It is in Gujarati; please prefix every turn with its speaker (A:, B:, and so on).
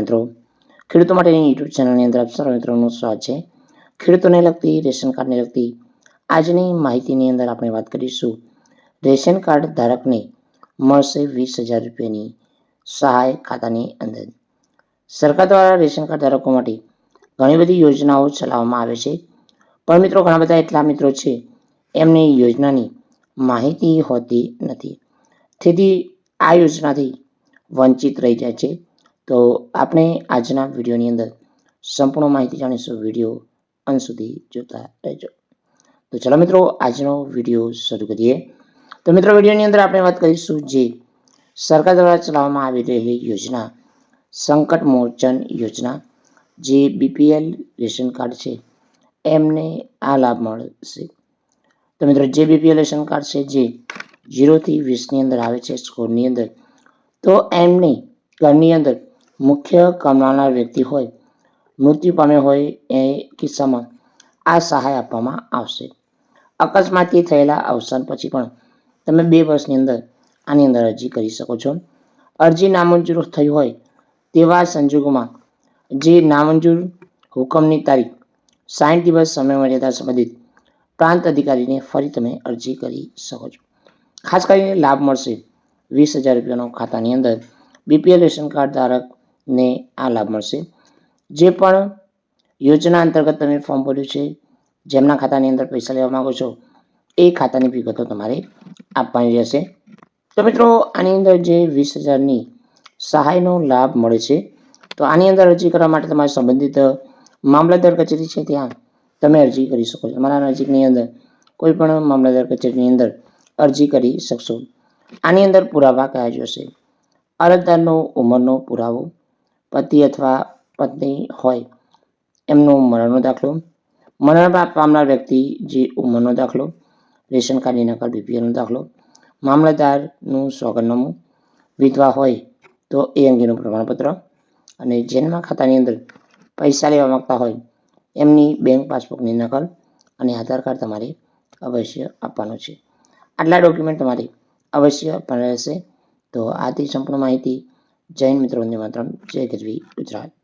A: મિત્રો. ખેડૂતો માટેની યુટ્યુબ ચેનલની અંદર આપ સર્વ મિત્રોનું સ્વાગત છે. ખેડૂતોને લગતી, રેશન કાર્ડને લગતી આજની માહિતીની અંદર આપણે વાત કરીશું. રેશન કાર્ડ ધારકને મળશે વીસ હજાર રૂપિયાની સહાય ખાતાની અંદર. સરકાર દ્વારા રેશન કાર્ડ ધારકો માટે ઘણી બધી યોજનાઓ ચલાવવામાં આવે છે. પણ મિત્રો, ઘણા બધા એટલા મિત્રો છે, એમને યોજનાની માહિતી હોતી નથી. તેથી આ યોજનાથી વંચિત રહી જાય છે. તો આપણે આજના વિડીયોની અંદર સંપૂર્ણ માહિતી જાણીશું. વીડિયો અંત સુધી જોતા રહેજો. તો ચલો મિત્રો, આજનો વીડિયો શરૂ કરીએ. તો મિત્રો, વિડીયોની અંદર આપણે વાત કરીશું જે સરકાર દ્વારા ચલાવવામાં આવી રહેલી યોજના, સંકટ મોચન યોજના, જે બીપીએલ રેશન કાર્ડ છે, એમને આ લાભ મળશે. તો મિત્રો, જે બીપીએલ રેશન કાર્ડ છે, જે જીરોથી વીસની અંદર આવે છે, સ્કોરની અંદર, તો એમને ઘરની અંદર મુખ્ય કમાનાર વ્યક્તિ હોય, મૃત્યુ પામ્યો હોય એ કિસ્સામાં આ સહાય આપવામાં આવશે. અકસ્માતથી થયેલા અવસાન પછી પણ તમે બે વર્ષની અંદર આની અંદર અરજી કરી શકો છો. અરજી નામંજૂર થઈ હોય તેવા સંજોગોમાં જે નામંજૂર હુકમની તારીખ સાઠ દિવસ સમય મર્યાદા સંબંધિત પ્રાંત અધિકારીને ફરી તમે અરજી કરી શકો છો. ખાસ કરીને લાભ મળશે વીસ હજાર રૂપિયાનો ખાતાની અંદર. બીપીએલ રેશન કાર્ડ ધારકને આ લાભ મળશે. જે પણ યોજના અંતર્ગત તમે ફોર્મ ભર્યું છે, જેમના ખાતાની અંદર પૈસા લેવા માગો છો, એ ખાતાની વિગતો તમારે આપવાની રહેશે. તો મિત્રો, આની અંદર જે વીસ હજારની સહાયનો લાભ મળે છે, તો આની અંદર અરજી કરવા માટે તમારે સંબંધિત મામલતદાર કચેરી છે ત્યાં તમે અરજી કરી શકો છો. તમારા નજીકની અંદર કોઈ પણ મામલતદાર કચેરીની અંદર અરજી કરી શકશો. આની અંદર પુરાવા કયા જોશે? અરજદારનો ઉંમરનો પુરાવો પતિ અથવા પત્ની હોય. એમનો મરણનો દાખલો. મરણ પામનાર વ્યક્તિ જે ઉંમરનો દાખલો. રેશન કાર્ડની નકલ બીપીએલનો દાખલો. મામલતદારનું સોગંદનામું. વિધવા હોય તો એ અંગેનું પ્રમાણપત્ર. અને જેના ખાતાની અંદર પૈસા લેવા માગતા હોય એમની બેંક પાસબુકની નકલ અને આધાર કાર્ડ તમારે અવશ્ય આપવાનું છે. આટલા ડોક્યુમેન્ટ તમારે અવશ્ય આપવાના રહેશે. તો આથી સંપૂર્ણ માહિતી જૈન મિત્રો વંદે માતરમ. જય ગરવી ગુજરાત.